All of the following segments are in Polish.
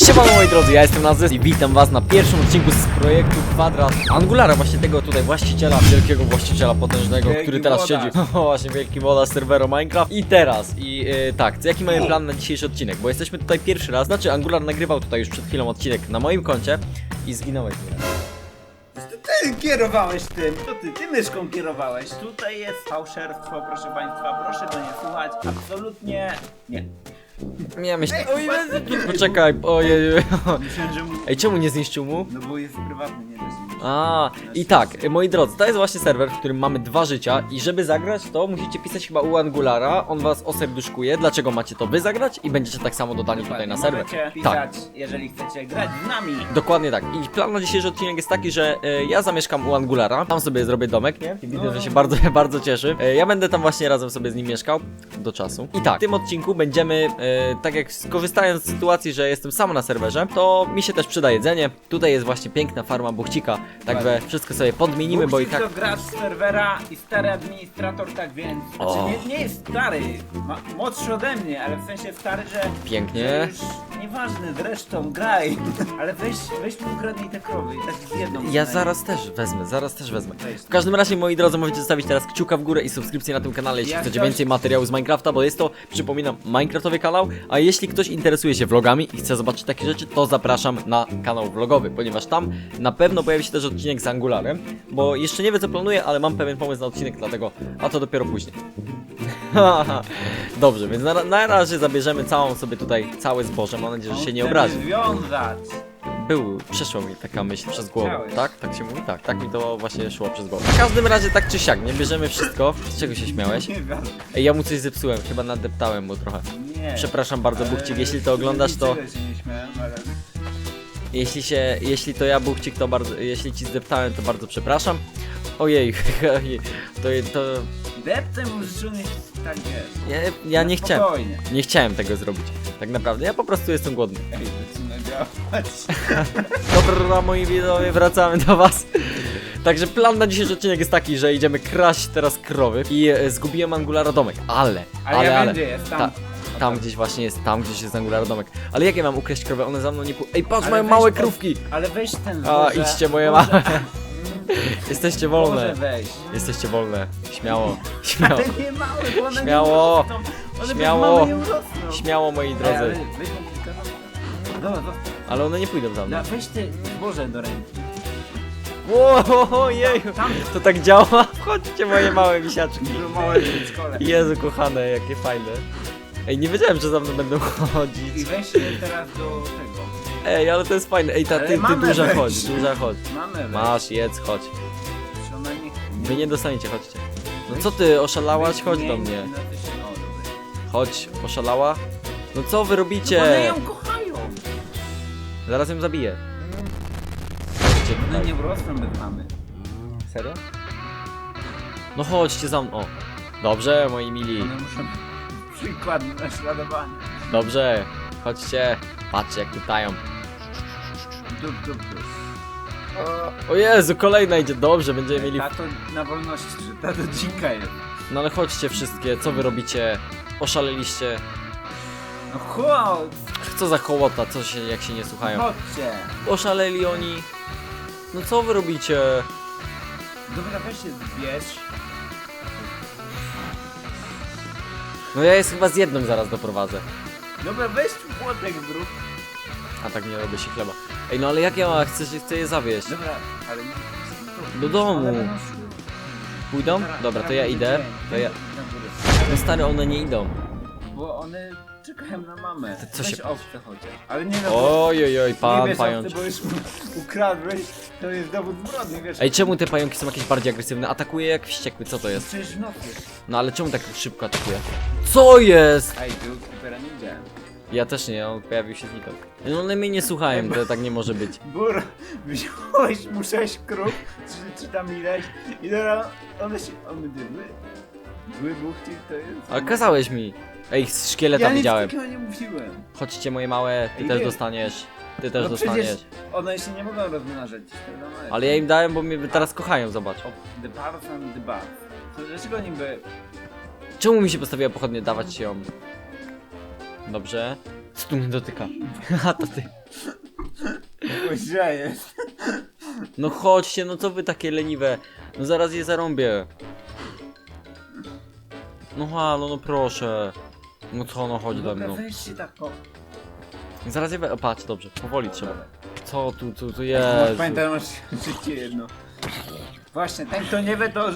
Siemano moi drodzy, ja jestem Nazes i witam was na pierwszym odcinku z projektu Kwadrat Angulara, właśnie tego tutaj właściciela, wielkiego właściciela potężnego, Wielki który teraz włodarz. siedzi, o właśnie wielki woda z serwera Minecraft i teraz, i e, tak, co- jaki mamy plan na dzisiejszy odcinek, bo jesteśmy tutaj pierwszy raz, znaczy Angular nagrywał tutaj już przed chwilą odcinek na moim koncie i zginąłeś mi. Ty kierowałeś tym, to ty, ty myszką kierowałeś. Tutaj jest fałszerstwo, proszę państwa, proszę go nie słuchać. Absolutnie nie. Nie myśl... Ej, Oj, oj, poczekaj, ojej, Myślałem, że mu... Ej, czemu nie zniszczył mu? No bo jest prywatny, nie da się A, i tak, moi drodzy, to jest właśnie serwer, w którym mamy dwa życia i żeby zagrać, to musicie pisać chyba u Angulara, on was oserduszkuje, dlaczego macie to wy zagrać i będziecie tak samo dodani tutaj na serwer. Możecie Tak, pisać, jeżeli chcecie grać z nami. dokładnie tak. I plan na dzisiejszy odcinek jest taki, że e, ja zamieszkam u Angulara, tam sobie zrobię domek, nie? I widzę, że się bardzo, bardzo cieszy. E, ja będę tam właśnie razem sobie z nim mieszkał, do czasu. I tak, w tym odcinku będziemy, e, tak jak korzystając z sytuacji, że jestem sam na serwerze, to mi się też przyda jedzenie. Tutaj jest właśnie piękna farma buchcika, także wszystko sobie podmienimy, bo i tak... to gracz serwera i stary administrator, tak więc... O. Znaczy nie, nie jest stary, ma, młodszy ode mnie, ale w sensie stary, że... Pięknie. Już nieważne, zresztą graj. Ale weź, weź mi ukradnij te krowy i tak jedną. Ja przynajmniej. zaraz też wezmę, zaraz też wezmę. Weź. W każdym razie, moi drodzy, możecie zostawić teraz kciuka w górę i subskrypcję na tym kanale, jeśli Jak chcecie więcej materiału z Minecrafta, bo jest to, przypominam, Minecraftowy kanał, a jeśli ktoś interesuje się vlogami i chce zobaczyć takie rzeczy, to zapraszam na kanał vlogowy, ponieważ tam na pewno pojawi się też odcinek z Angularem, bo jeszcze nie wiem co planuję, ale mam pewien pomysł na odcinek, dlatego, a to dopiero później. Dobrze, więc na, na razie zabierzemy całą sobie tutaj, całe zboże, mam nadzieję, że się nie obrazi. Związać. Był, przeszła mi taka myśl przez głowę, Chciałeś. tak? Tak się mówi? Tak, tak mi to właśnie szło przez głowę. W każdym razie tak czy siak, nie bierzemy wszystko. Z czego się śmiałeś? Nie wiem. Ej, ja mu coś zepsułem, chyba nadeptałem mu trochę. Przepraszam bardzo, Ale Buchcik, jeśli to oglądasz, to... Jeśli się, jeśli to ja, Buchcik, to bardzo... Jeśli ci zdeptałem, to bardzo przepraszam. Ojej, to... to Deptem użyczony tak wiesz. ja, ja nie chciałem, Spokojnie. nie chciałem tego zrobić. Tak naprawdę, ja po prostu jestem głodny. Ej, zaczyna działać. Dobra, moi widzowie, wracamy do was. Także plan na dzisiejszy odcinek jest taki, że idziemy kraść teraz krowy i e, zgubiłem Angulara domek, ale, Ale, ale, ja wiem, gdzie jest, tam. ta, tam gdzieś właśnie jest, tam gdzieś jest Angulara domek. Ale jak ja mam ukraść krowę? One za mną nie pół... Ej, patrz, Ale mają weź małe po- krówki! Ale weź ten A, zboże. idźcie moje Boże, małe. Jesteście Boże, wolne. weź. Jesteście wolne. Śmiało, śmiało, Ale nie małe, bo one Śmiało. nie urosną. One bez Śmiało. mamy nie urosną. śmiało moi Ej, ale drodzy. weź mu kilka. Dobra, zostaw. Ale one nie pójdą za mną. Da, weź te zboże do ręki. Ło, jej, Tam to tak działa? Chodźcie moje małe przedszkole. Jezu kochane, jakie fajne. Ej, nie wiedziałem, że za mną będą I chodzić. weź je teraz do tego. Ej, ale to jest fajne. Ej, ta, Ale ty, ty mamy duża weź. chodź, duża chodź. Mamy. Masz, jedz, chodź. Czy ona nie... Wy nie dostaniecie, chodźcie. No co ty, oszalałaś? Chodź do nie, mnie. się-. Chodź, oszalała? No co wy No One robicie? ją kochają. Zaraz ją zabiję. Chodźcie One tutaj. nie urosną bez mamy. Serio? No chodźcie za mną. O. Dobrze, moi mili. One muszą przykład naśladowania. Dobrze. Chodźcie. Patrzcie jak latają. Dup, dup, dup. O Jezu, kolejna idzie. Dobrze, będziemy mieli... Ta to na wolności, że ta to dzika jest. No ale chodźcie wszystkie, co wy robicie? Oszaleliście. No chodź, Co za kołota, co się, jak się nie słuchają? chodźcie. Oszaleli oni. No co wy robicie? Dobra, weź się zbierz. No ja jest chyba z jedną zaraz doprowadzę. Dobra, weź tu płotek zrób. A tak nie robię się chleba. Ej, no ale jak ja chcę, chcę je zawieźć? Dobra, ale nie... Do domu. Pójdą? Dobra, to ja idę. To ja... No stary, one nie idą. Bo one czekają na mamę. To co weź się- owce chociaż. Ale nie no, bo Oj, oj, nie pan owce, bo już mu ukradłeś. To jest dowód zbrodni, wiesz. Ej, czemu te pająki są jakieś bardziej agresywne? Atakuje jak wściekły, co to jest? Przecież w nocy. No ale czemu tak szybko atakuje? Co jest? Ej, tu Creepera nie widziałem. Ja też nie, on pojawił się znikąd. No one mnie nie słuchają, to tak nie może być. Bur, wziąłeś mu sześć krów, czy, czy tam ileś i teraz one się, one były, były buchci, to jest... Ale kazałeś mi. Ej, szkieleta ja nic widziałem. takiego nie mówiłem. Chodźcie moje małe, ty Ej, też nie. dostaniesz. Ty też no dostaniesz. przecież one się nie mogą rozmnażać. jest. Ale ja im dałem, bo mnie teraz kochają, zobacz. O, The bars and the bars. To dlaczego niby... Czemu mi się postawiła pochodnie dawać ją? Dobrze. Co tu mnie dotyka? A to ty. Źle jest. No chodźcie, no co wy takie leniwe? No zaraz je zarąbię. No halo, no proszę. No co, no chodź do Dobra, mną. weź się tak o... Zaraz je we... O, patrz, dobrze, powoli trzeba. Co tu, tu, tu jest? Pamiętaj, masz życie jedno. Właśnie, ten kto nie wie to...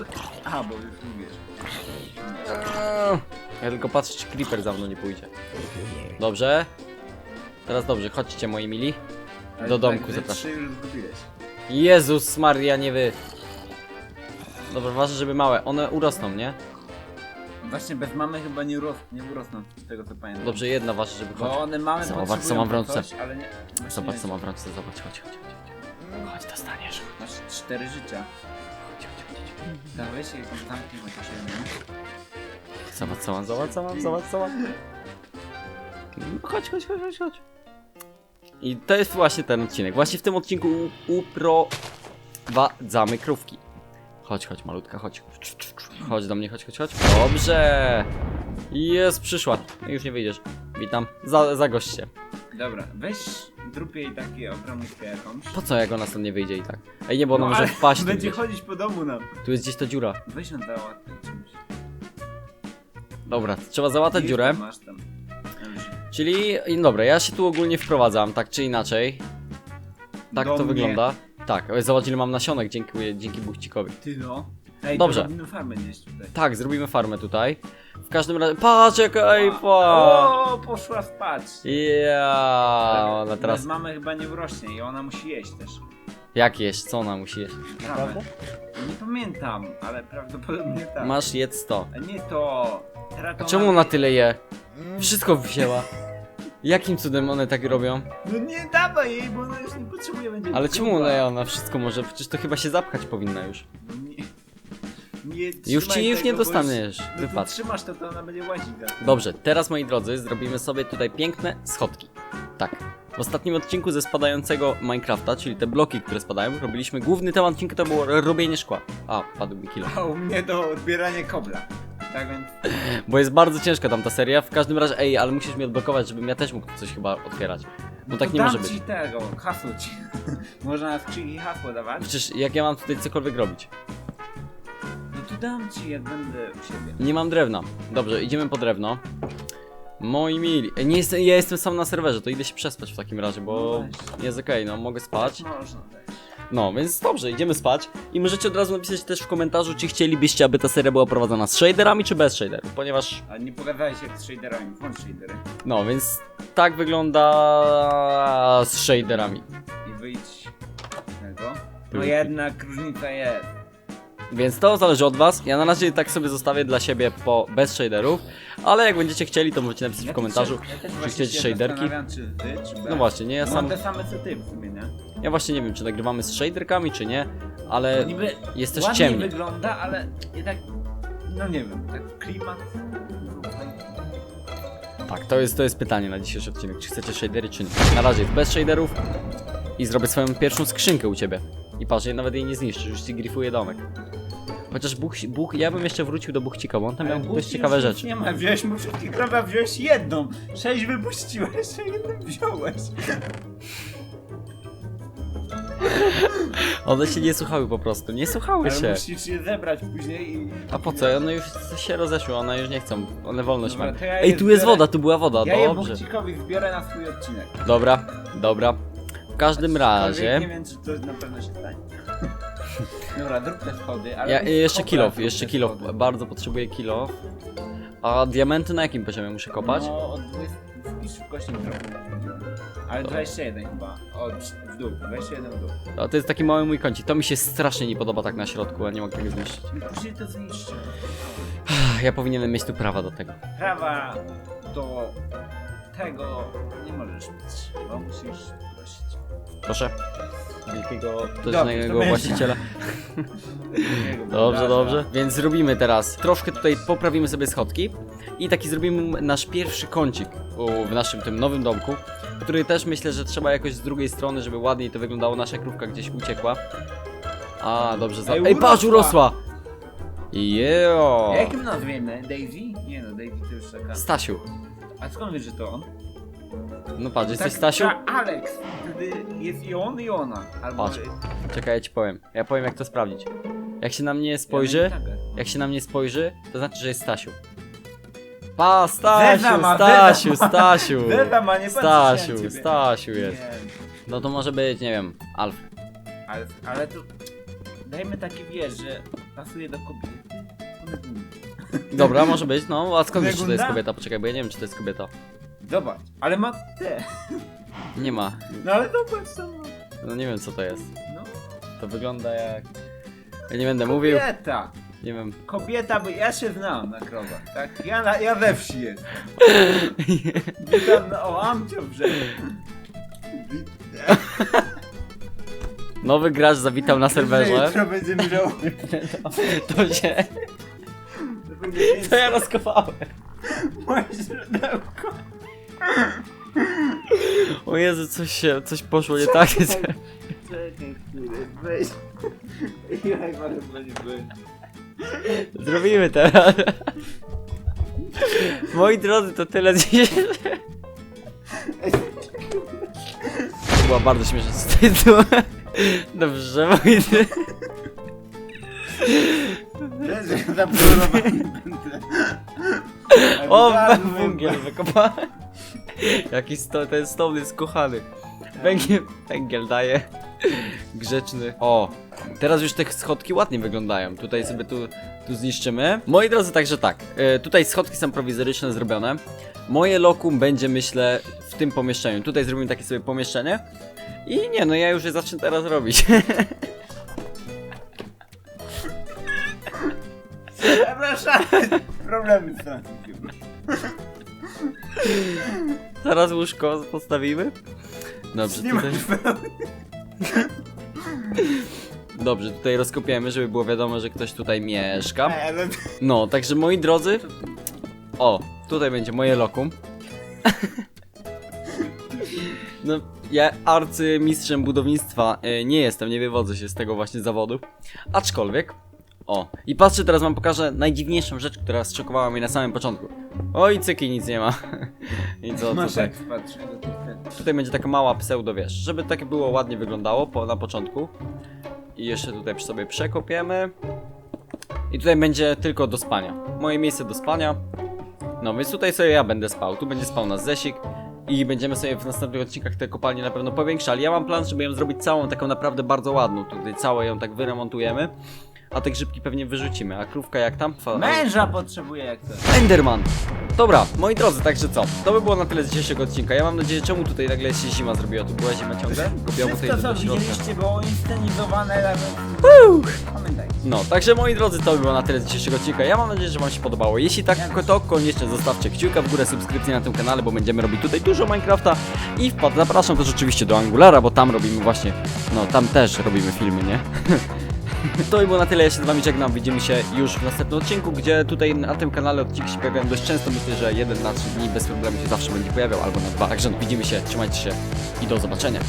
A, bo już mówisz. Ja tylko patrzę, czy creeper za mną nie pójdzie. Dobrze. Teraz dobrze, chodźcie moi mili. Ale Do tak, domku że zapraszam. trzy już zgubiłeś. Jezus Maria, nie wy. Dobra, ważne, żeby małe. One urosną, nie? Właśnie bez mamy chyba nie, uros nie urosną, z tego co pamiętam. Dobrze, jedna ważne, żeby Bo chodź. one małe Zobacz, co potrzebują mam w po rączce. Coś, ale nie... właśnie Zobacz, nie- co mam w rączce, zobacz, chodź, chodź, chodź. Chodź, dostaniesz. Masz cztery życia. Chodź, chodź, chodź. Dawaj się jakąś zamknij chociaż jedną. Zobacz, co mam, zobacz, co mam, zobacz, co mam. Chodź, chodź, chodź, chodź, chodź. I to jest właśnie ten odcinek. Właśnie w tym odcinku u- uprowadzamy krówki. Chodź, chodź, malutka, chodź. Chodź do mnie, chodź, chodź, chodź. Dobrze. Jest, przyszła. Już nie wyjdziesz. Witam. Za, za goście. Dobra, weź zrób jej takie ogromówkę jakąś. Po co, jak ona stąd nie wyjdzie i tak? Ej, nie, bo ona No, może ale wpaść tu Będzie gdzieś. chodzić po domu nam. Tu jest gdzieś ta dziura. Weź ją załatwić czymś. Dobra, trzeba załatać dziurę. tam Masz tam. Dobrze. Czyli, dobra, ja się tu ogólnie wprowadzam, tak czy inaczej. Tak Do to mnie. wygląda. Tak, zobacz ile mam nasionek, dziękuję, dzięki buchcikowi. Ty no. Ej, Dobrze. robimy farmę gdzieś tutaj. Tak, zrobimy farmę tutaj. W każdym razie, patrz jaka ej, pa! O, poszła spać. Ja, ona Teraz teraz, mamy chyba nie urośnie i ona musi jeść też. jak jeść, co ona musi jeść? Naprawdę? Nie pamiętam, ale prawdopodobnie tak. Masz jedz to. A nie to. A czemu ona tyle je? Wszystko wzięła. Jakim cudem one tak robią? No nie dawaj jej, bo ona już nie potrzebuje będzie. Ale czemu ona? Ona wszystko może? Przecież to chyba się zapchać powinna już. Nie, nie Już trzymaj ci już nie tego, bo dostaniesz. No to Wypadł. trzymasz to, to ona będzie łazić za. Dobrze, teraz moi drodzy, zrobimy sobie tutaj piękne schodki. Tak. W ostatnim odcinku ze spadającego Minecrafta, czyli te bloki, które spadają, robiliśmy główny temat odcinka to było robienie szkła. A, padł mi kilo. A u mnie to odbieranie kobla. Tak więc. Bo jest bardzo ciężka tam ta seria. W każdym razie, ej, ale musisz mi odblokować, żebym ja też mógł coś chyba otwierać. No tak nie dam może być. ci tego, hasło ci. Można na skrzynki hasło dawać. Przecież jak ja mam tutaj cokolwiek robić? No to dam ci, jak będę u siebie. Nie mam drewna. Dobrze, idziemy po drewno. Moi mili. Nie jestem, ja jestem sam na serwerze, to idę się przespać w takim razie, bo No jest okej, no mogę spać. Można tak. No, więc dobrze, idziemy spać. I możecie od razu napisać też w komentarzu, czy chcielibyście, aby ta seria była prowadzona z shaderami, czy bez shaderów, ponieważ, Ale nie pogadałeś jak z shaderami, włącz shadery. no, więc tak wygląda z shaderami. I wyjdź z tego. No jednak różnica jest. Więc to zależy od was. Ja na razie tak sobie zostawię dla siebie po bez shaderów, ale jak będziecie chcieli, to możecie napisać w komentarzu. Ja też czy właśnie chcecie się shaderki? zastanawiam, czy czy No właśnie, nie, ja Mam sam, te same co ty w sumie, nie? Ja właśnie nie wiem, czy nagrywamy z shaderkami, czy nie, ale Niby jest też ładnie wygląda, ale jednak, no nie wiem, tak klimat. Tak, to jest, to jest pytanie na dzisiejszy odcinek, czy chcecie shadery, czy nie. Na razie jest bez shaderów i zrobię swoją pierwszą skrzynkę u ciebie. I patrz, ja nawet jej nie zniszczysz, już ci grifuję domek. Chociaż Bóg, Bóg, ja bym jeszcze wrócił do Buchcika, bo on tam miał Ale dość buści ciekawe już rzeczy. Nie ma, wziąłeś mu wszystkich krowa, wziąłeś jedną. Sześć wypuściłeś, a jedną wziąłeś. One się nie słuchały po prostu, nie słuchały Ale się. musisz je zebrać później i... A po co? One już się rozeszły, one już nie chcą, one wolność Dobra, mają. to ja Ej, tu jest zbiorę. woda, tu była woda, Ja je dobrze. bucikowi zbiorę na swój odcinek. Dobra, dobra. W każdym Aczkolwiek razie... Nie wiem, czy to na pewno się stanie. Dobra, zrób te schody, ale... Ja, jeszcze kobra, kilof, zrób jeszcze te kilof, schody. bardzo potrzebuję kilof. A diamenty na jakim poziomie muszę kopać? No, od 20... Wpisz szybkości trochę. Ale 21 chyba. Od w dół, 21 w dół. A to jest taki mały mój kącik. To mi się strasznie nie podoba tak na środku, a nie mogę tego zniszczyć. I później to zniszczy. Ja powinienem mieć tu prawa do tego. Prawa do tego nie możesz mieć, bo musisz prosić. Proszę. Wielkiego doznanego to właściciela. Dobrze, dobrze. Więc zrobimy teraz. Troszkę tutaj poprawimy sobie schodki. I taki zrobimy nasz pierwszy kącik u, w naszym tym nowym domku. Który też myślę, że trzeba jakoś z drugiej strony, żeby ładniej to wyglądało. Nasza krówka gdzieś uciekła. A, dobrze. Za... Ej, Ej, patrz, urosła! urosła! Jeo! Jakim nazwiemy? Daisy? Nie no, Daisy to już taka. Stasiu. A skąd wiesz, że to on? No patrz, jesteś Tak, Stasiu? tak, Alex. Wtedy jest i on, i ona. Albo... Patrz. Czekaj, ja ci powiem. Ja powiem jak to sprawdzić. Jak się na mnie spojrzy, jak się na mnie spojrzy, to znaczy, że jest Stasiu. Pa, Stasiu, Zeza ma, Stasiu, zeza ma. Stasiu. Ma, nie patrzę Stasiu, na ciebie. Stasiu jest. Nie, No to może być, nie wiem, Alf. ale, ale to... Dajmy taki wiesz, że pasuje do kobiety. Dobra, może być, no, a skąd wiesz, czy to jest Legunda? kobieta? Poczekaj, bo ja nie wiem, czy to jest kobieta. Zobacz, ale ma te. Nie ma. No ale zobacz co ma. No nie wiem, co to jest. No. To wygląda jak... Ja nie będę mówił, Kobieta. Nie wiem. Kobieta, bo ja się znam na krowach, tak? Ja, na, ja we wsi jestem. Witam na, o Amcio w brzegu. Nowy gracz zawitał na serwerze. Jutro będzie miał... To się... To będzie To ja rozkopałem. moje źródełko. O Jezu, coś się, coś poszło nie tak. Czekaj, chwilę, weź. Jaj, bardzo będzie być. Zrobimy teraz. Moi drodzy, to tyle dzisiaj. To była bardzo śmieszna sytuacja. Dobrze, moi drodzy. Leży zaplurowany będę. O, węgiel wykopałem. Jaki sto, ten stoł jest kochany. Węgiel, węgiel daje. Grzeczny. O, teraz już te schodki ładnie wyglądają. Tutaj sobie tu, tu zniszczymy. Moi drodzy, także tak. e, Tutaj schodki są prowizoryczne zrobione. Moje lokum będzie, myślę, w tym pomieszczeniu. Tutaj zrobimy takie sobie pomieszczenie. I nie, no ja już je zacznę teraz robić. Przepraszam. Problemy z. Zaraz łóżko postawimy. Dobrze, tutaj... Dobrze, tutaj rozkopiemy, żeby było wiadomo, że ktoś tutaj mieszka. ale... No, także moi drodzy. O, tutaj będzie moje lokum. No, ja arcymistrzem budownictwa e, nie jestem, nie wywodzę się z tego właśnie zawodu. Aczkolwiek. O, i patrzcie, teraz wam pokażę najdziwniejszą rzecz, która zszokowała mnie na samym początku. Oj, cyki, nic nie ma. I co Masz tutaj? Tutaj będzie taka mała pseudo, wiesz, żeby takie było ładnie wyglądało po, na początku. I jeszcze tutaj przy sobie przekopiemy. I tutaj będzie tylko do spania. Moje miejsce do spania. No więc tutaj sobie ja będę spał. Tu będzie spał nasz Zesik. I będziemy sobie w następnych odcinkach te kopalnie na pewno powiększali. Ja mam plan, żeby ją zrobić całą taką naprawdę bardzo ładną. Tutaj całe ją tak wyremontujemy. A te grzybki pewnie wyrzucimy. A krówka jak tam? Fa- Męża potrzebuje jak to. Enderman! Dobra, moi drodzy, także co? To by było na tyle z dzisiejszego odcinka. Ja mam nadzieję, czemu tutaj nagle się zima zrobiła? Tu była zima ciągle? Kopiało tutaj Wszystko do co środka. widzieliście było inscenizowane razem. Pamiętajcie. No, także moi drodzy, to by było na tyle z dzisiejszego odcinka. Ja mam nadzieję, że wam się podobało. Jeśli tak, to koniecznie zostawcie kciuka w górę, subskrypcję na tym kanale, bo będziemy robić tutaj dużo Minecrafta. I wpad, zapraszam też oczywiście do Angulara, bo tam robimy właśnie, no tam też robimy filmy, nie? To by było na tyle, ja się z wami żegnam, widzimy się już w następnym odcinku, gdzie tutaj na tym kanale odcinki się pojawiają dość często, myślę, że jeden na trzy dni bez problemu się zawsze będzie pojawiał, albo na dwa, także no, widzimy się, trzymajcie się i do zobaczenia.